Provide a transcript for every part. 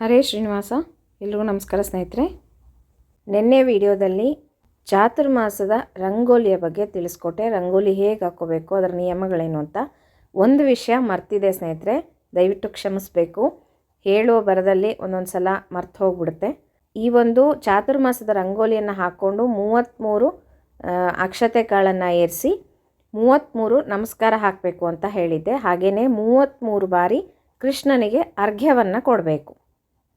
ಹರೇ ಶ್ರೀನಿವಾಸ, ಎಲ್ರಿಗೂ ನಮಸ್ಕಾರ ಸ್ನೇಹಿತರೆ. ನಿನ್ನೆ ವಿಡಿಯೋದಲ್ಲಿ ಚಾತುರ್ಮಾಸದ ರಂಗೋಲಿಯ ಬಗ್ಗೆ ತಿಳಿಸ್ಕೊಟ್ಟೆ. ರಂಗೋಲಿ ಹೇಗೆ ಹಾಕೋಬೇಕು, ಅದರ ನಿಯಮಗಳೇನು ಅಂತ ಒಂದು ವಿಷಯ ಮರ್ತಿದೆ ಸ್ನೇಹಿತರೆ. ದಯವಿಟ್ಟು ಕ್ಷಮಿಸಬೇಕು. ಹೇಳುವ ಬರದಲ್ಲಿ ಒಂದೊಂದು ಸಲ ಮರ್ತು ಹೋಗ್ಬಿಡುತ್ತೆ. ಈ ಒಂದು ಚಾತುರ್ಮಾಸದ ರಂಗೋಲಿಯನ್ನು ಹಾಕ್ಕೊಂಡು ಮೂವತ್ತ್ಮೂರು ಅಕ್ಷತೆ ಕಾಳನ್ನು ಏರಿಸಿ ಮೂವತ್ತ್ಮೂರು ನಮಸ್ಕಾರ ಹಾಕಬೇಕು ಅಂತ ಹೇಳಿದ್ದೆ. ಹಾಗೆಯೇ ಮೂವತ್ತ್ಮೂರು ಬಾರಿ ಕೃಷ್ಣನಿಗೆ ಅರ್ಘ್ಯವನ್ನು ಕೊಡಬೇಕು.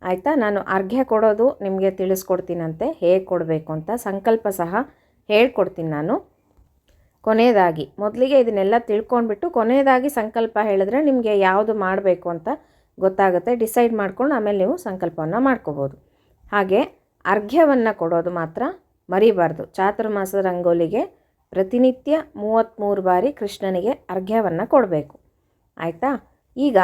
ಆಯಿತಾ? ನಾನು ಅರ್ಘ್ಯ ಕೊಡೋದು ನಿಮಗೆ ತಿಳಿಸ್ಕೊಡ್ತೀನಂತೆ. ಹೇಗೆ ಕೊಡಬೇಕು ಅಂತ ಸಂಕಲ್ಪ ಸಹ ಹೇಳ್ಕೊಡ್ತೀನಿ ನಾನು. ಕೊನೆಯದಾಗಿ, ಮೊದಲಿಗೆ ಇದನ್ನೆಲ್ಲ ತಿಳ್ಕೊಂಡ್ಬಿಟ್ಟು ಕೊನೆಯದಾಗಿ ಸಂಕಲ್ಪ ಹೇಳಿದ್ರೆ ನಿಮಗೆ ಯಾವುದು ಮಾಡಬೇಕು ಅಂತ ಗೊತ್ತಾಗುತ್ತೆ. ಡಿಸೈಡ್ ಮಾಡ್ಕೊಂಡು ಆಮೇಲೆ ನೀವು ಸಂಕಲ್ಪವನ್ನು ಮಾಡ್ಕೋಬೋದು. ಹಾಗೆ ಅರ್ಘ್ಯವನ್ನು ಕೊಡೋದು ಮಾತ್ರ ಮರಿಬಾರ್ದು. ಚಾತುರ್ಮಾಸದ ರಂಗೋಲಿಗೆ ಪ್ರತಿನಿತ್ಯ ಮೂವತ್ತ್ಮೂರು ಬಾರಿ ಕೃಷ್ಣನಿಗೆ ಅರ್ಘ್ಯವನ್ನು ಕೊಡಬೇಕು. ಆಯಿತಾ? ಈಗ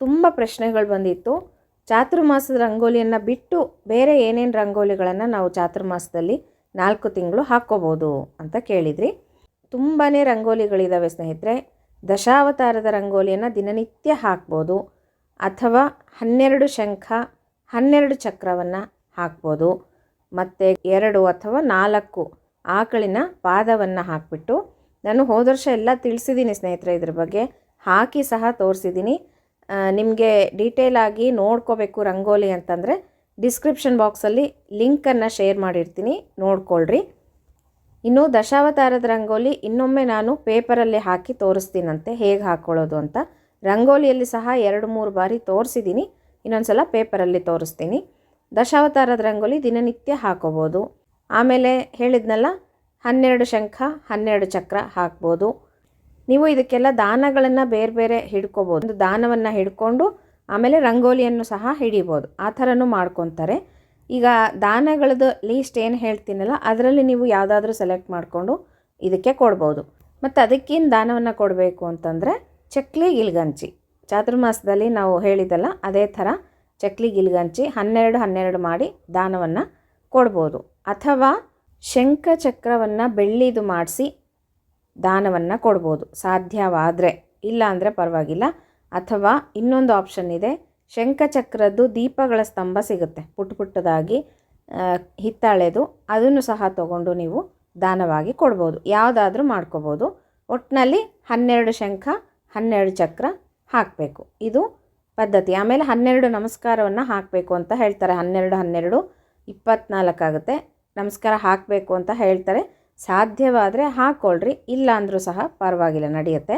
ತುಂಬ ಪ್ರಶ್ನೆಗಳು ಬಂದಿತ್ತು. ಚಾತುರ್ಮಾಸದ ರಂಗೋಲಿಯನ್ನು ಬಿಟ್ಟು ಬೇರೆ ಏನೇನು ರಂಗೋಲಿಗಳನ್ನು ನಾವು ಚಾತುರ್ಮಾಸದಲ್ಲಿ ನಾಲ್ಕು ತಿಂಗಳು ಹಾಕ್ಕೋಬೋದು ಅಂತ ಕೇಳಿದ್ರಿ. ತುಂಬಾ ರಂಗೋಲಿಗಳಿದ್ದಾವೆ ಸ್ನೇಹಿತರೆ. ದಶಾವತಾರದ ರಂಗೋಲಿಯನ್ನು ದಿನನಿತ್ಯ ಹಾಕ್ಬೋದು ಅಥವಾ ಹನ್ನೆರಡು ಶಂಖ, ಹನ್ನೆರಡು ಚಕ್ರವನ್ನು ಹಾಕ್ಬೋದು. ಮತ್ತು ಎರಡು ಅಥವಾ ನಾಲ್ಕು ಆಕಳಿನ ಪಾದವನ್ನು ಹಾಕಿಬಿಟ್ಟು ನಾನು ಹೋದ ವರ್ಷ ಎಲ್ಲ ತಿಳಿಸಿದ್ದೀನಿ ಸ್ನೇಹಿತರೆ ಇದ್ರ ಬಗ್ಗೆ. ಹಾಕಿ ಸಹ ತೋರಿಸಿದ್ದೀನಿ ನಿಮಗೆ ಡೀಟೇಲ್ ಆಗಿ ನೋಡ್ಕೋಬೇಕು ರಂಗೋಲಿ ಅಂತಂದರೆ ಡಿಸ್ಕ್ರಿಪ್ಷನ್ ಬಾಕ್ಸಲ್ಲಿ ಲಿಂಕನ್ನು ಶೇರ್ ಮಾಡಿರ್ತೀನಿ, ನೋಡ್ಕೊಳ್ರಿ. ಇನ್ನು ದಶಾವತಾರದ ರಂಗೋಲಿ ಇನ್ನೊಮ್ಮೆ ನಾನು ಪೇಪರಲ್ಲಿ ಹಾಕಿ ತೋರಿಸ್ತೀನಂತೆ, ಹೇಗೆ ಹಾಕ್ಕೊಳ್ಳೋದು ಅಂತ. ರಂಗೋಲಿಯಲ್ಲಿ ಸಹ ಎರಡು ಮೂರು ಬಾರಿ ತೋರಿಸಿದ್ದೀನಿ ಇನ್ನೊಂದು ಸಲ ಪೇಪರಲ್ಲಿ ತೋರಿಸ್ತೀನಿ. ದಶಾವತಾರದ ರಂಗೋಲಿ ದಿನನಿತ್ಯ ಹಾಕೋಬೋದು. ಆಮೇಲೆ ಹೇಳಿದ್ನಲ್ಲ, ಹನ್ನೆರಡು ಶಂಖ, ಹನ್ನೆರಡು ಚಕ್ರ ಹಾಕ್ಬೋದು. ನೀವು ಇದಕ್ಕೆಲ್ಲ ದಾನಗಳನ್ನು ಬೇರೆ ಬೇರೆ ಹಿಡ್ಕೋಬೋದು. ಒಂದು ದಾನವನ್ನು ಹಿಡ್ಕೊಂಡು ಆಮೇಲೆ ರಂಗೋಲಿಯನ್ನು ಸಹ ಹಿಡಿಬೋದು. ಆ ಥರನೂ ಮಾಡ್ಕೊತಾರೆ. ಈಗ ದಾನಗಳದ್ದು ಲೀಸ್ಟ್ ಏನು ಹೇಳ್ತೀನಲ್ಲ, ಅದರಲ್ಲಿ ನೀವು ಯಾವುದಾದ್ರೂ ಸೆಲೆಕ್ಟ್ ಮಾಡಿಕೊಂಡು ಇದಕ್ಕೆ ಕೊಡ್ಬೋದು. ಮತ್ತು ಅದಕ್ಕೇನು ದಾನವನ್ನು ಕೊಡಬೇಕು ಅಂತಂದರೆ ಚಕ್ಲಿ ಗಿಲ್ಗಂಚಿ ಚಾತುರ್ಮಾಸದಲ್ಲಿ ನಾವು ಹೇಳಿದಲ್ಲ ಅದೇ ಥರ ಚಕ್ಲಿ ಗಿಲ್ಗಂಚಿ ಹನ್ನೆರಡು ಹನ್ನೆರಡು ಮಾಡಿ ದಾನವನ್ನು ಕೊಡ್ಬೋದು. ಅಥವಾ ಶಂಖ ಚಕ್ರವನ್ನು ಬೆಳ್ಳಿದು ಮಾಡಿಸಿ ದಾನವನ್ನು ಕೊಡ್ಬೋದು. ಸಾಧ್ಯವಾದರೆ, ಇಲ್ಲ ಅಂದರೆ ಪರವಾಗಿಲ್ಲ. ಅಥವಾ ಇನ್ನೊಂದು ಆಪ್ಷನ್ ಇದೆ, ಶಂಖಚಕ್ರದ್ದು ದೀಪಗಳ ಸ್ತಂಭ ಸಿಗುತ್ತೆ. ಪುಟ್ಟ ಪುಟ್ಟದಾಗಿ ಹಿತ್ತಾಳೆದು, ಅದನ್ನು ಸಹ ತಗೊಂಡು ನೀವು ದಾನವಾಗಿ ಕೊಡ್ಬೋದು. ಯಾವುದಾದ್ರೂ ಮಾಡ್ಕೋಬೋದು. ಒಟ್ಟಿನಲ್ಲಿ ಹನ್ನೆರಡು ಶಂಖ, ಹನ್ನೆರಡು ಚಕ್ರ ಹಾಕಬೇಕು. ಇದು ಪದ್ಧತಿ. ಆಮೇಲೆ ಹನ್ನೆರಡು ನಮಸ್ಕಾರವನ್ನು ಹಾಕಬೇಕು ಅಂತ ಹೇಳ್ತಾರೆ. ಹನ್ನೆರಡು ಹನ್ನೆರಡು ಇಪ್ಪತ್ನಾಲ್ಕಾಗುತ್ತೆ ನಮಸ್ಕಾರ ಹಾಕಬೇಕು ಅಂತ ಹೇಳ್ತಾರೆ. ಸಾಧ್ಯವಾದರೆ ಹಾಕ್ಕೊಳ್ರಿ ಇಲ್ಲ ಅಂದರೂ ಸಹ ಪರವಾಗಿಲ್ಲ, ನಡೆಯುತ್ತೆ.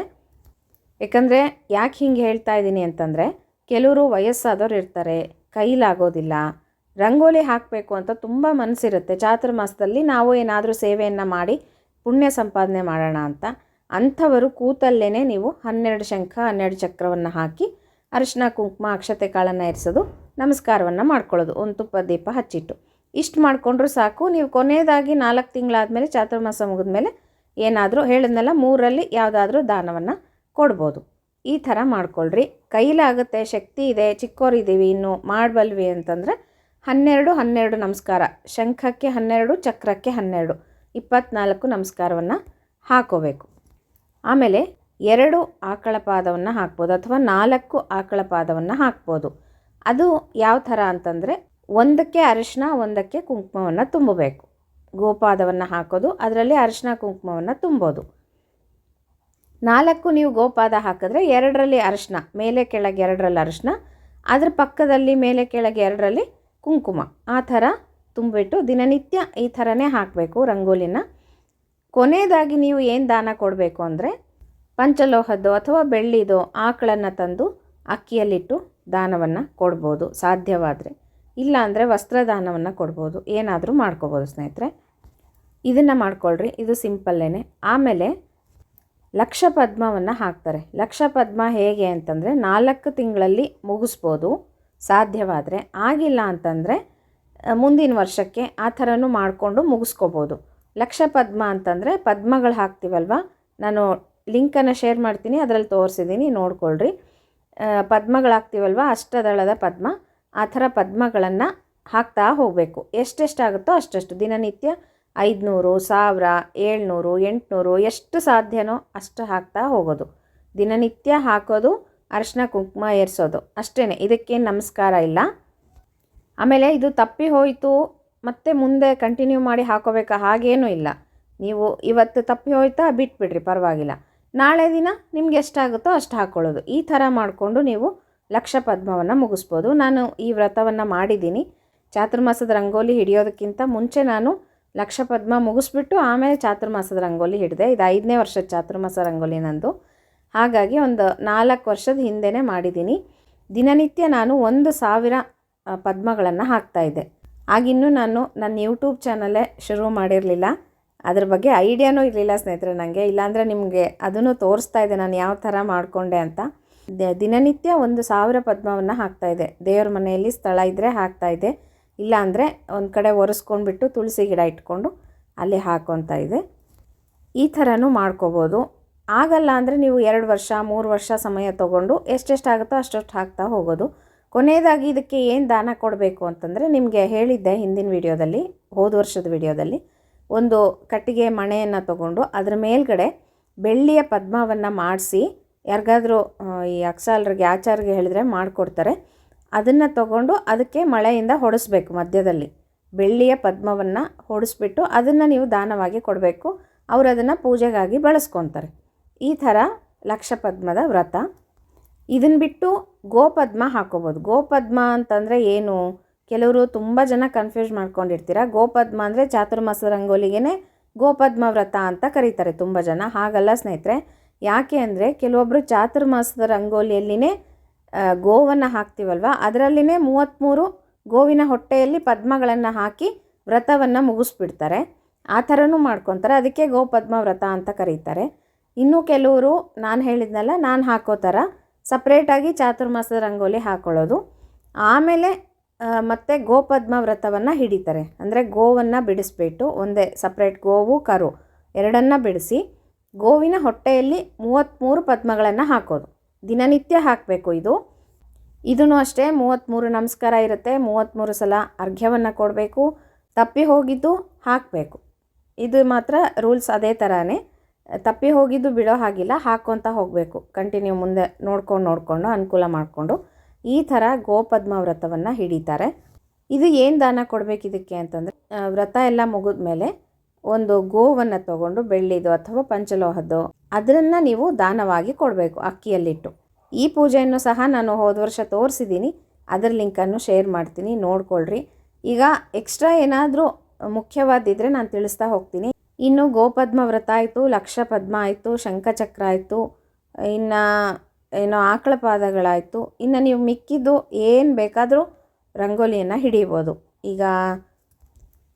ಯಾಕಂದರೆ ಯಾಕೆ ಹಿಂಗೆ ಹೇಳ್ತಾ ಇದ್ದೀನಿ ಅಂತಂದರೆ, ಕೆಲವರು ವಯಸ್ಸಾದವ್ರು ಇರ್ತಾರೆ, ಕೈಲಾಗೋದಿಲ್ಲ, ರಂಗೋಲಿ ಹಾಕಬೇಕು ಅಂತ ತುಂಬ ಮನಸ್ಸಿರುತ್ತೆ ಚಾತುರ್ಮಾಸದಲ್ಲಿ ನಾವು ಏನಾದರೂ ಸೇವೆಯನ್ನು ಮಾಡಿ ಪುಣ್ಯ ಸಂಪಾದನೆ ಮಾಡೋಣ ಅಂತ, ಅಂಥವರು ಕೂತಲ್ಲೇ ನೀವು ಹನ್ನೆರಡು ಶಂಖ, ಹನ್ನೆರಡು ಚಕ್ರವನ್ನು ಹಾಕಿ ಅರಿಶಿನ ಕುಂಕುಮ, ಅಕ್ಷತೆ ಕಾಳನ್ನು ಇರಿಸೋದು ನಮಸ್ಕಾರವನ್ನು ಮಾಡ್ಕೊಳ್ಳೋದು. ಒಂದು ತುಪ್ಪ ದೀಪ ಹಚ್ಚಿಟ್ಟು. ಇಷ್ಟು ಮಾಡಿಕೊಂಡ್ರೂ ಸಾಕು. ನೀವು ಕೊನೆಯದಾಗಿ ನಾಲ್ಕು ತಿಂಗಳಾದಮೇಲೆ ಚಾತುರ್ಮಾಸ ಮುಗಿದ್ಮೇಲೆ ಏನಾದರೂ ಹೇಳಿದ್ನಲ್ಲ, ಮೂರಲ್ಲಿ ಯಾವುದಾದ್ರೂ ದಾನವನ್ನು ಕೊಡ್ಬೋದು. ಈ ಥರ ಮಾಡ್ಕೊಳ್ರಿ. ಕೈಲಾಗುತ್ತೆ, ಶಕ್ತಿ ಇದೆ, ಚಿಕ್ಕೋರಿದ್ದೀವಿ, ಇನ್ನು ಮಾಡಬಲ್ವಿ ಅಂತಂದರೆ ಹನ್ನೆರಡು ಹನ್ನೆರಡು ನಮಸ್ಕಾರ. ಶಂಖಕ್ಕೆ ಹನ್ನೆರಡು, ಚಕ್ರಕ್ಕೆ ಹನ್ನೆರಡು. ಇಪ್ಪತ್ನಾಲ್ಕು ನಮಸ್ಕಾರವನ್ನು ಹಾಕೋಬೇಕು. ಆಮೇಲೆ ಎರಡು ಆಕಳ ಪಾದವನ್ನು ಹಾಕ್ಬೋದು ಅಥವಾ ನಾಲ್ಕು ಆಕಳ ಪಾದವನ್ನು ಹಾಕ್ಬೋದು. ಅದು ಯಾವ ಥರ ಅಂತಂದರೆ ಒಂದಕ್ಕೆ ಅರಿಶಿನ, ಒಂದಕ್ಕೆ ಕುಂಕುಮವನ್ನು ತುಂಬಬೇಕು. ಗೋಪಾದವನ್ನು ಹಾಕೋದು, ಅದರಲ್ಲಿ ಅರಿಶಿನ, ಕುಂಕುಮವನ್ನು ತುಂಬೋದು. ನಾಲ್ಕು ನೀವು ಗೋಪಾದ ಹಾಕಿದ್ರೆ ಎರಡರಲ್ಲಿ ಅರಿಶಿನ, ಮೇಲೆ ಕೆಳಗೆ ಎರಡರಲ್ಲಿ ಅರಿಶಿನ, ಅದರ ಪಕ್ಕದಲ್ಲಿ ಮೇಲೆ ಕೆಳಗೆ ಎರಡರಲ್ಲಿ ಕುಂಕುಮ. ಆ ಥರ ತುಂಬಿಟ್ಟು ದಿನನಿತ್ಯ ಈ ಥರನೇ ಹಾಕಬೇಕು ರಂಗೋಲಿನ. ಕೊನೆಯದಾಗಿ ನೀವು ಏನು ದಾನ ಕೊಡಬೇಕು ಅಂದರೆ ಪಂಚಲೋಹದ್ದು ಅಥವಾ ಬೆಳ್ಳಿದೋ ಆಕಳನ್ನು ತಂದು ಅಕ್ಕಿಯಲ್ಲಿಟ್ಟು ದಾನವನ್ನು ಕೊಡ್ಬೋದು ಸಾಧ್ಯವಾದರೆ. ಇಲ್ಲ ಅಂದರೆ ವಸ್ತ್ರದಾನವನ್ನು ಕೊಡ್ಬೋದು. ಏನಾದರೂ ಮಾಡ್ಕೋಬೋದು ಸ್ನೇಹಿತರೆ. ಇದನ್ನು ಮಾಡ್ಕೊಳ್ರಿ. ಇದು ಸಿಂಪಲ್ಲೇನೆ ಆಮೇಲೆ ಲಕ್ಷ ಪದ್ಮವನ್ನು ಹಾಕ್ತಾರೆ. ಲಕ್ಷ ಪದ್ಮ ಹೇಗೆ ಅಂತಂದರೆ ನಾಲ್ಕು ತಿಂಗಳಲ್ಲಿ ಮುಗಿಸ್ಬೋದು, ಸಾಧ್ಯವಾದರೆ. ಆಗಿಲ್ಲ ಅಂತಂದರೆ ಮುಂದಿನ ವರ್ಷಕ್ಕೆ ಆ ಥರನೂ ಮಾಡಿಕೊಂಡು ಮುಗಿಸ್ಕೋಬೋದು. ಲಕ್ಷ ಪದ್ಮ ಅಂತಂದರೆ ಪದ್ಮಗಳು ಹಾಕ್ತೀವಲ್ವ? ನಾನು ಲಿಂಕನ್ನು ಶೇರ್ ಮಾಡ್ತೀನಿ, ಅದರಲ್ಲಿ ತೋರಿಸಿದ್ದೀನಿ ನೋಡ್ಕೊಳ್ರಿ. ಪದ್ಮಗಳು ಹಾಕ್ತೀವಲ್ವ? ಅಷ್ಟದಳದ ಪದ್ಮ. ಆ ಥರ ಪದ್ಮಗಳನ್ನು ಹಾಕ್ತಾ ಹೋಗಬೇಕು. ಎಷ್ಟೆಷ್ಟಾಗುತ್ತೋ ಅಷ್ಟಷ್ಟು ದಿನನಿತ್ಯ ಐದುನೂರು, ಸಾವಿರ, ಏಳ್ನೂರು, ಎಂಟುನೂರು, ಎಷ್ಟು ಸಾಧ್ಯನೋ ಅಷ್ಟು ಹಾಕ್ತಾ ಹೋಗೋದು. ದಿನನಿತ್ಯ ಹಾಕೋದು ಅರಿಶಿನ ಕುಂಕುಮ ಏರಿಸೋದು. ಅಷ್ಟೇ ಇದಕ್ಕೇನು ನಮಸ್ಕಾರ ಇಲ್ಲ. ಆಮೇಲೆ ಇದು ತಪ್ಪಿ ಹೋಯಿತು, ಮತ್ತೆ ಮುಂದೆ ಕಂಟಿನ್ಯೂ ಮಾಡಿ ಹಾಕೋಬೇಕಾ? ಹಾಗೇನೂ ಇಲ್ಲ. ನೀವು ಇವತ್ತು ತಪ್ಪಿ ಹೋಯ್ತಾ ಬಿಟ್ಬಿಡ್ರಿ, ಪರವಾಗಿಲ್ಲ. ನಾಳೆ ದಿನ ನಿಮ್ಗೆ ಎಷ್ಟಾಗುತ್ತೋ ಅಷ್ಟು ಹಾಕ್ಕೊಳ್ಳೋದು ಈ ಥರ ಮಾಡಿಕೊಂಡು ನೀವು ಲಕ್ಷ ಪದ್ಮವನ್ನು ಮುಗಿಸ್ಬೋದು. ನಾನು ಈ ವ್ರತವನ್ನು ಮಾಡಿದ್ದೀನಿ. ಚಾತುರ್ಮಾಸದ ರಂಗೋಲಿ ಹಿಡಿಯೋದಕ್ಕಿಂತ ಮುಂಚೆ ನಾನು ಲಕ್ಷ ಪದ್ಮ ಮುಗಿಸ್ಬಿಟ್ಟು ಆಮೇಲೆ ಚಾತುರ್ಮಾಸದ ರಂಗೋಲಿ ಹಿಡಿದೆ. ಇದು ಐದನೇ ವರ್ಷದ ಚಾತುರ್ಮಾಸ ರಂಗೋಲಿ ನಂದು. ಹಾಗಾಗಿ ಒಂದು ನಾಲ್ಕು ವರ್ಷದ ಹಿಂದೆನೇ ಮಾಡಿದ್ದೀನಿ. ದಿನನಿತ್ಯ ನಾನು ಒಂದು ಸಾವಿರ ಪದ್ಮಗಳನ್ನು ಹಾಕ್ತಾಯಿದ್ದೆ ಆಗಿನ್ನೂ ನಾನು ನನ್ನ ಯೂಟ್ಯೂಬ್ ಚಾನಲ್ಲೇ ಶುರು ಮಾಡಿರಲಿಲ್ಲ. ಅದ್ರ ಬಗ್ಗೆ ಐಡಿಯಾನೂ ಇರಲಿಲ್ಲ ಸ್ನೇಹಿತರೆ ನನಗೆ ಇಲ್ಲಾಂದರೆ ನಿಮಗೆ ಅದನ್ನು ತೋರಿಸ್ತಾ ಇದ್ದೆ ನಾನು ಯಾವ ಥರ ಮಾಡಿಕೊಂಡೆ ಅಂತ. ದಿನನಿತ್ಯ ಒಂದು ಸಾವಿರ ಪದ್ಮವನ್ನು ಹಾಕ್ತಾಯಿದ್ದೆ ದೇವ್ರ ಮನೆಯಲ್ಲಿ ಸ್ಥಳ ಇದ್ದರೆ ಹಾಕ್ತಾಯಿದ್ದೆ ಇಲ್ಲ ಅಂದರೆ ಒಂದು ಕಡೆ ಒರೆಸ್ಕೊಂಡ್ಬಿಟ್ಟು ತುಳಸಿ ಗಿಡ ಇಟ್ಕೊಂಡು ಅಲ್ಲಿ ಹಾಕ್ಕೊತಾ ಇದೆ. ಈ ಥರನೂ ಮಾಡ್ಕೋಬೋದು. ಆಗಲ್ಲ ಅಂದರೆ ನೀವು ಎರಡು ವರ್ಷ, ಮೂರು ವರ್ಷ ಸಮಯ ತೊಗೊಂಡು ಎಷ್ಟೆಷ್ಟಾಗುತ್ತೋ ಅಷ್ಟಷ್ಟು ಹಾಕ್ತಾ ಹೋಗೋದು. ಕೊನೆಯದಾಗಿ ಇದಕ್ಕೆ ಏನು ದಾನ ಕೊಡಬೇಕು ಅಂತಂದರೆ ನಿಮಗೆ ಹೇಳಿದ್ದೆ ಹಿಂದಿನ ವಿಡಿಯೋದಲ್ಲಿ, ಹೋದ ವರ್ಷದ ವಿಡಿಯೋದಲ್ಲಿ. ಒಂದು ಕಟ್ಟಿಗೆ ಮಣೆಯನ್ನು ತಗೊಂಡು ಅದರ ಮೇಲ್ಗಡೆ ಬೆಳ್ಳಿಯ ಪದ್ಮವನ್ನು ಮಾಡಿಸಿ ಯಾರಿಗಾದ್ರೂ ಈ ಅಕ್ಸಾಲ್ರಿಗೆ, ಆಚಾರಿಗೆ ಹೇಳಿದ್ರೆ ಮಾಡಿಕೊಡ್ತಾರೆ. ಅದನ್ನು ತಗೊಂಡು ಅದಕ್ಕೆ ಮಳೆಯಿಂದ ಹೊಡೆಸ್ಬೇಕು ಮಧ್ಯದಲ್ಲಿ. ಬೆಳ್ಳಿಯ ಪದ್ಮವನ್ನು ಹೊಡೆಸ್ಬಿಟ್ಟು ಅದನ್ನು ನೀವು ದಾನವಾಗಿ ಕೊಡಬೇಕು. ಅವರು ಅದನ್ನು ಪೂಜೆಗಾಗಿ ಬಳಸ್ಕೊತಾರೆ. ಈ ಥರ ಲಕ್ಷ ಪದ್ಮದ ವ್ರತ. ಇದನ್ನು ಬಿಟ್ಟು ಗೋಪದ್ಮ ಹಾಕೋಬೋದು. ಗೋಪದ್ಮ ಅಂತಂದರೆ ಏನು? ಕೆಲವರು ತುಂಬ ಜನ ಕನ್ಫ್ಯೂಸ್ ಮಾಡ್ಕೊಂಡಿರ್ತೀರ. ಗೋಪದ್ಮ ಅಂದರೆ ಚಾತುರ್ಮಾಸ ರಂಗೋಲಿಗೆ ಗೋಪದ್ಮ ವ್ರತ ಅಂತ ಕರೀತಾರೆ ತುಂಬ ಜನ. ಹಾಗಲ್ಲ ಸ್ನೇಹಿತರೆ. ಯಾಕೆ ಅಂದರೆ ಕೆಲವೊಬ್ಬರು ಚಾತುರ್ಮಾಸದ ರಂಗೋಲಿಯಲ್ಲಿನೇ ಗೋವನ್ನು ಹಾಕ್ತೀವಲ್ವ? ಅದರಲ್ಲಿನೇ ಮೂವತ್ತ್ಮೂರು ಗೋವಿನ ಹೊಟ್ಟೆಯಲ್ಲಿ ಪದ್ಮಗಳನ್ನು ಹಾಕಿ ವ್ರತವನ್ನು ಮುಗಿಸ್ಬಿಡ್ತಾರೆ. ಆ ಥರನೂ ಮಾಡ್ಕೊತಾರೆ. ಅದಕ್ಕೆ ಗೋಪದ್ಮ ವ್ರತ ಅಂತ ಕರೀತಾರೆ. ಇನ್ನೂ ಕೆಲವರು, ನಾನು ಹೇಳಿದ್ನಲ್ಲ, ನಾನು ಹಾಕೋ ಥರ ಸಪ್ರೇಟಾಗಿ ಚಾತುರ್ಮಾಸದ ರಂಗೋಲಿ ಹಾಕ್ಕೊಳ್ಳೋದು ಆಮೇಲೆ ಮತ್ತೆ ಗೋಪದ್ಮ ವ್ರತವನ್ನು ಹಿಡಿತಾರೆ. ಅಂದರೆ ಗೋವನ್ನು ಬಿಡಿಸ್ಬಿಟ್ಟು ಒಂದೇ, ಸಪ್ರೇಟ್ ಗೋವು, ಕರು ಎರಡನ್ನ ಬಿಡಿಸಿ ಗೋವಿನ ಹೊಟ್ಟೆಯಲ್ಲಿ ಮೂವತ್ತ್ಮೂರು ಪದ್ಮಗಳನ್ನು ಹಾಕೋದು. ದಿನನಿತ್ಯ ಹಾಕಬೇಕು ಇದು. ಇದೂ ಅಷ್ಟೇ ಮೂವತ್ತ್ಮೂರು ನಮಸ್ಕಾರ ಇರುತ್ತೆ ಮೂವತ್ತ್ಮೂರು ಸಲ ಅರ್ಘ್ಯವನ್ನು ಕೊಡಬೇಕು, ತಪ್ಪಿ ಹೋಗಿದ್ದು ಹಾಕಬೇಕು. ಇದು ಮಾತ್ರ ರೂಲ್ಸ್ ಅದೇ ಥರನೇ ತಪ್ಪಿ ಹೋಗಿದ್ದು ಬಿಡೋ ಹಾಗಿಲ್ಲ ಹಾಕ್ಕೊತ ಹೋಗಬೇಕು. ಕಂಟಿನ್ಯೂ ಮುಂದೆ ನೋಡ್ಕೊಂಡು ನೋಡಿಕೊಂಡು ಅನುಕೂಲ ಮಾಡಿಕೊಂಡು ಈ ಥರ ಗೋಪದ್ಮ ವ್ರತವನ್ನು ಹಿಡಿತಾರೆ. ಇದು ಏನು ದಾನ ಕೊಡಬೇಕು ಇದಕ್ಕೆ ಅಂತಂದರೆ ವ್ರತ ಎಲ್ಲ ಮುಗಿದ ಮೇಲೆ ಒಂದು ಗೋವನ್ನು ತಗೊಂಡು ಬೆಳ್ಳಿದು ಅಥವಾ ಪಂಚಲೋಹದ್ದು ಅದನ್ನು ನೀವು ದಾನವಾಗಿ ಕೊಡಬೇಕು ಅಕ್ಕಿಯಲ್ಲಿಟ್ಟು. ಈ ಪೂಜೆಯನ್ನು ಸಹ ನಾನು ಹೋದ ವರ್ಷ ತೋರಿಸಿದ್ದೀನಿ. ಅದರ ಲಿಂಕನ್ನು ಶೇರ್ ಮಾಡ್ತೀನಿ, ನೋಡ್ಕೊಳ್ರಿ. ಈಗ ಎಕ್ಸ್ಟ್ರಾ ಏನಾದರೂ ಮುಖ್ಯವಾದಿದ್ದರೆ ನಾನು ತಿಳಿಸ್ತಾ ಹೋಗ್ತೀನಿ. ಇನ್ನು ಗೋಪದ್ಮ ವ್ರತ ಆಯಿತು ಲಕ್ಷ ಪದ್ಮ ಆಯಿತು, ಶಂಖಚಕ್ರ ಆಯಿತು, ಇನ್ನು ಏನೋ ಆಕಳ ಪಾದಗಳಾಯಿತು. ಇನ್ನು ನೀವು ಮಿಕ್ಕಿದ್ದು ಏನು ಬೇಕಾದರೂ ರಂಗೋಲಿಯನ್ನು ಹಿಡಿಬೋದು. ಈಗ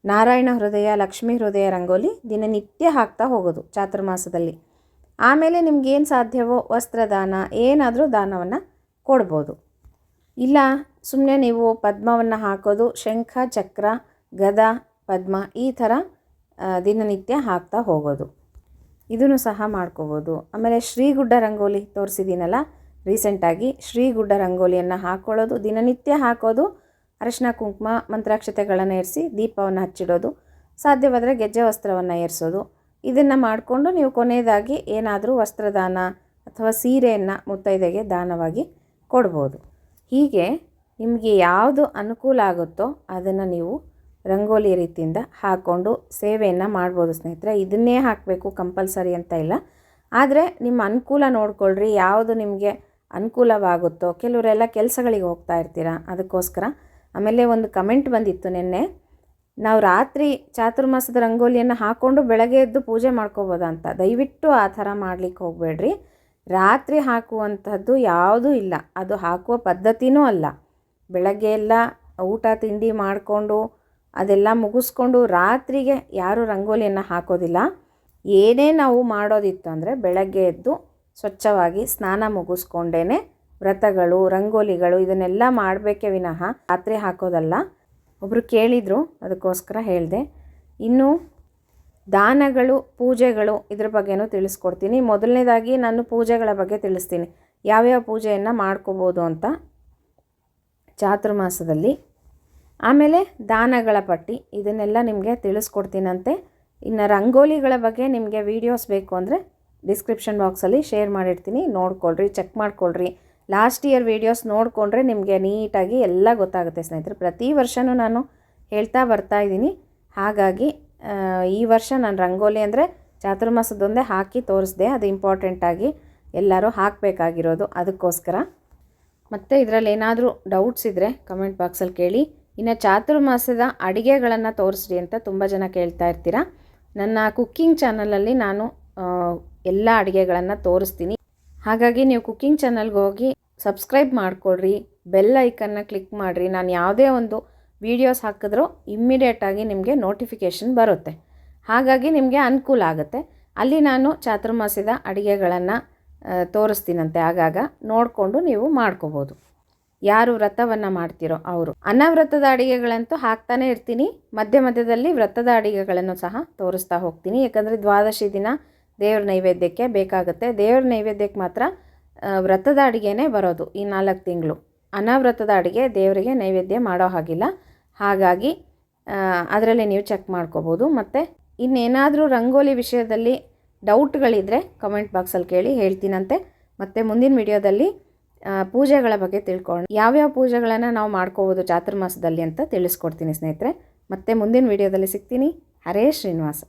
ನಾರಾಯಣ ಹೃದಯ, ಲಕ್ಷ್ಮೀ ಹೃದಯ ರಂಗೋಲಿ ದಿನನಿತ್ಯ ಹಾಕ್ತಾ ಹೋಗೋದು ಚಾತುರ್ಮಾಸದಲ್ಲಿ ಆಮೇಲೆ ನಿಮ್ಗೇನು ಸಾಧ್ಯವೋ ವಸ್ತ್ರದಾನ, ಏನಾದರೂ ದಾನವನ್ನು ಕೊಡ್ಬೋದು. ಇಲ್ಲ ಸುಮ್ಮನೆ ನೀವು ಪದ್ಮವನ್ನು ಹಾಕೋದು, ಶಂಖ, ಚಕ್ರ, ಗದ, ಪದ್ಮ ಈ ಥರ ದಿನನಿತ್ಯ ಹಾಕ್ತಾ ಹೋಗೋದು. ಇದನ್ನು ಸಹ ಮಾಡ್ಕೋಬೋದು. ಆಮೇಲೆ ಶ್ರೀಗುಡ್ಡ ರಂಗೋಲಿ ತೋರಿಸಿದ್ದೀನಲ್ಲ, ರೀಸೆಂಟಾಗಿ ಶ್ರೀಗುಡ್ಡ ರಂಗೋಲಿಯನ್ನು ಹಾಕ್ಕೊಳ್ಳೋದು, ದಿನನಿತ್ಯ ಹಾಕೋದು ಅರಿಶಿನ ಕುಂಕುಮ ಮಂತ್ರಾಕ್ಷತೆಗಳನ್ನು ಏರಿಸಿ ದೀಪವನ್ನು ಹಚ್ಚಿಡೋದು, ಸಾಧ್ಯವಾದರೆ ಗೆಜ್ಜೆ ವಸ್ತ್ರವನ್ನು ಏರಿಸೋದು. ಇದನ್ನು ಮಾಡಿಕೊಂಡು ನೀವು ಕೊನೆಯದಾಗಿ ಏನಾದರೂ ವಸ್ತ್ರದಾನ ಅಥವಾ ಸೀರೆಯನ್ನು ಮುತ್ತೈದೆಗೆ ದಾನವಾಗಿ ಕೊಡ್ಬೋದು. ಹೀಗೆ ನಿಮಗೆ ಯಾವುದು ಅನುಕೂಲ ಆಗುತ್ತೋ ಅದನ್ನು ನೀವು ರಂಗೋಲಿ ರೀತಿಯಿಂದ ಹಾಕ್ಕೊಂಡು ಸೇವೆಯನ್ನು ಮಾಡ್ಬೋದು ಸ್ನೇಹಿತರೆ. ಇದನ್ನೇ ಹಾಕಬೇಕು ಕಂಪಲ್ಸರಿ ಅಂತ ಇಲ್ಲ. ಆದರೆ ನಿಮ್ಮ ಅನುಕೂಲ ನೋಡ್ಕೊಳ್ರಿ, ಯಾವುದು ನಿಮಗೆ ಅನುಕೂಲವಾಗುತ್ತೋ, ಕೆಲವರೆಲ್ಲ ಕೆಲಸಗಳಿಗೆ ಹೋಗ್ತಾ ಇರ್ತೀರ, ಅದಕ್ಕೋಸ್ಕರ ಆಮೇಲೆ ಒಂದು ಕಮೆಂಟ್ ಬಂದಿತ್ತು ನಿನ್ನೆ, ನಾವು ರಾತ್ರಿ ಚಾತುರ್ಮಾಸದ ರಂಗೋಲಿಯನ್ನು ಹಾಕ್ಕೊಂಡು ಬೆಳಗ್ಗೆ ಎದ್ದು ಪೂಜೆ ಮಾಡ್ಕೋಬೋದಾ ಅಂತ. ದಯವಿಟ್ಟು ಆ ಥರ ಮಾಡಲಿಕ್ಕೆ ಹೋಗಬೇಡ್ರಿ. ರಾತ್ರಿ ಹಾಕುವಂಥದ್ದು ಯಾವುದೂ ಇಲ್ಲ. ಅದು ಹಾಕುವ ಪದ್ಧತಿನೂ ಅಲ್ಲ. ಬೆಳಗ್ಗೆ ಎಲ್ಲ ಊಟ, ತಿಂಡಿ ಮಾಡಿಕೊಂಡು, ಅದೆಲ್ಲ ಮುಗಿಸ್ಕೊಂಡು ರಾತ್ರಿಗೆ ಯಾರೂ ರಂಗೋಲಿಯನ್ನು ಹಾಕೋದಿಲ್ಲ. ಏನೇ ನಾವು ಮಾಡೋದಿತ್ತು ಅಂದರೆ ಬೆಳಗ್ಗೆ ಎದ್ದು ಸ್ವಚ್ಛವಾಗಿ ಸ್ನಾನ ಮುಗಿಸ್ಕೊಂಡೇ ವ್ರತಗಳು, ರಂಗೋಲಿಗಳು ಇದನ್ನೆಲ್ಲ ಮಾಡಬೇಕೆ ವಿನಃ ರಾತ್ರಿ ಹಾಕೋದಲ್ಲ. ಒಬ್ಬರು ಕೇಳಿದರು, ಅದಕ್ಕೋಸ್ಕರ ಹೇಳಿದೆ. ಇನ್ನು ದಾನಗಳು, ಪೂಜೆಗಳು ಇದ್ರ ಬಗ್ಗೆನೂ ತಿಳಿಸ್ಕೊಡ್ತೀನಿ. ಮೊದಲನೇದಾಗಿ ನಾನು ಪೂಜೆಗಳ ಬಗ್ಗೆ ತಿಳಿಸ್ತೀನಿ. ಯಾವ್ಯಾವ ಪೂಜೆಯನ್ನು ಮಾಡ್ಕೋಬೋದು ಅಂತ ಚಾತುರ್ಮಾಸದಲ್ಲಿ ಆಮೇಲೆ ದಾನಗಳ ಪಟ್ಟಿ, ಇದನ್ನೆಲ್ಲ ನಿಮಗೆ ತಿಳಿಸ್ಕೊಡ್ತೀನಂತೆ. ಇನ್ನು ರಂಗೋಲಿಗಳ ಬಗ್ಗೆ ನಿಮಗೆ ವೀಡಿಯೋಸ್ ಬೇಕು ಅಂದರೆ ಡಿಸ್ಕ್ರಿಪ್ಷನ್ ಬಾಕ್ಸಲ್ಲಿ ಶೇರ್ ಮಾಡಿರ್ತೀನಿ. ನೋಡ್ಕೊಳ್ರಿ ಚೆಕ್ ಮಾಡ್ಕೊಳ್ರಿ. ಲಾಸ್ಟ್ ಇಯರ್ ವೀಡಿಯೋಸ್ ನೋಡಿಕೊಂಡ್ರೆ ನಿಮಗೆ ನೀಟಾಗಿ ಎಲ್ಲ ಗೊತ್ತಾಗುತ್ತೆ ಸ್ನೇಹಿತರೆ. ಪ್ರತಿ ವರ್ಷವೂ ನಾನು ಹೇಳ್ತಾ ಬರ್ತಾ ಇದ್ದೀನಿ. ಹಾಗಾಗಿ ಈ ವರ್ಷ ನಾನು ರಂಗೋಲಿ ಅಂದರೆ ಚಾತುರ್ಮಾಸದೊಂದೇ ಹಾಕಿ ತೋರಿಸ್ದೆ. ಅದು ಇಂಪಾರ್ಟೆಂಟಾಗಿ ಎಲ್ಲರೂ ಹಾಕಬೇಕಾಗಿರೋದು ಅದಕ್ಕೋಸ್ಕರ. ಮತ್ತು ಇದರಲ್ಲಿ ಏನಾದರೂ ಡೌಟ್ಸ್ ಇದ್ದರೆ ಕಮೆಂಟ್ ಬಾಕ್ಸಲ್ಲಿ ಕೇಳಿ. ಇನ್ನು ಚಾತುರ್ಮಾಸದ ಅಡುಗೆಗಳನ್ನು ತೋರಿಸ್ರಿ ಅಂತ ತುಂಬ ಜನ ಕೇಳ್ತಾ ಇರ್ತೀರ. ನನ್ನ ಕುಕ್ಕಿಂಗ್ ಚಾನಲಲ್ಲಿ ನಾನು ಎಲ್ಲ ಅಡುಗೆಗಳನ್ನು ತೋರಿಸ್ತೀನಿ. ಹಾಗಾಗಿ ನೀವು ಕುಕ್ಕಿಂಗ್ ಚಾನಲ್ಗೆ ಹೋಗಿ ಸಬ್ಸ್ಕ್ರೈಬ್ ಮಾಡಿಕೊಡ್ರಿ ಬೆಲ್ ಐಕನ್ನ ಕ್ಲಿಕ್ ಮಾಡಿರಿ. ನಾನು ಯಾವುದೇ ಒಂದು ವೀಡಿಯೋಸ್ ಹಾಕಿದ್ರೂ ಇಮ್ಮಿಡಿಯೇಟಾಗಿ ನಿಮಗೆ ನೋಟಿಫಿಕೇಷನ್ ಬರುತ್ತೆ. ಹಾಗಾಗಿ ನಿಮಗೆ ಅನುಕೂಲ ಆಗುತ್ತೆ. ಅಲ್ಲಿ ನಾನು ಚಾತುರ್ಮಾಸ್ಯದ ಅಡುಗೆಗಳನ್ನು ತೋರಿಸ್ತೀನಂತೆ ಆಗಾಗ ನೋಡಿಕೊಂಡು ನೀವು ಮಾಡ್ಕೋಬೋದು. ಯಾರು ವ್ರತವನ್ನು ಮಾಡ್ತಿರೋ ಅವರು. ಅನವ್ರತದ ಅಡುಗೆಗಳಂತೂ ಹಾಕ್ತಾನೆ ಇರ್ತೀನಿ. ಮಧ್ಯ ಮಧ್ಯದಲ್ಲಿ ವ್ರತದ ಅಡುಗೆಗಳನ್ನು ಸಹ ತೋರಿಸ್ತಾ ಹೋಗ್ತೀನಿ. ಯಾಕಂದರೆ ದ್ವಾದಶಿ ದಿನ ದೇವ್ರ ನೈವೇದ್ಯಕ್ಕೆ ಬೇಕಾಗುತ್ತೆ. ದೇವ್ರ ನೈವೇದ್ಯಕ್ಕೆ ಮಾತ್ರ ವ್ರತದ ಅಡುಗೆನೇ ಬರೋದು ಈ ನಾಲ್ಕು ತಿಂಗಳು. ಅನಾವ್ರತದ ಅಡುಗೆ ದೇವರಿಗೆ ನೈವೇದ್ಯ ಮಾಡೋ ಹಾಗಿಲ್ಲ. ಹಾಗಾಗಿ ಅದರಲ್ಲಿ ನೀವು ಚೆಕ್ ಮಾಡ್ಕೋಬೋದು. ಮತ್ತು ಇನ್ನೇನಾದರೂ ರಂಗೋಲಿ ವಿಷಯದಲ್ಲಿ ಡೌಟ್ಗಳಿದ್ದರೆ ಕಮೆಂಟ್ ಬಾಕ್ಸಲ್ಲಿ ಕೇಳಿ ಹೇಳ್ತೀನಂತೆ. ಮತ್ತು ಮುಂದಿನ ವಿಡಿಯೋದಲ್ಲಿ ಪೂಜೆಗಳ ಬಗ್ಗೆ ತಿಳ್ಕೊಂಡು ಯಾವ್ಯಾವ ಪೂಜೆಗಳನ್ನು ನಾವು ಮಾಡ್ಕೋಬೋದು ಚಾತುರ್ಮಾಸದಲ್ಲಿ ಅಂತ ತಿಳಿಸ್ಕೊಡ್ತೀನಿ ಸ್ನೇಹಿತರೆ. ಮತ್ತೆ ಮುಂದಿನ ವಿಡಿಯೋದಲ್ಲಿ ಸಿಗ್ತೀನಿ. ಹರೇ ಶ್ರೀನಿವಾಸ.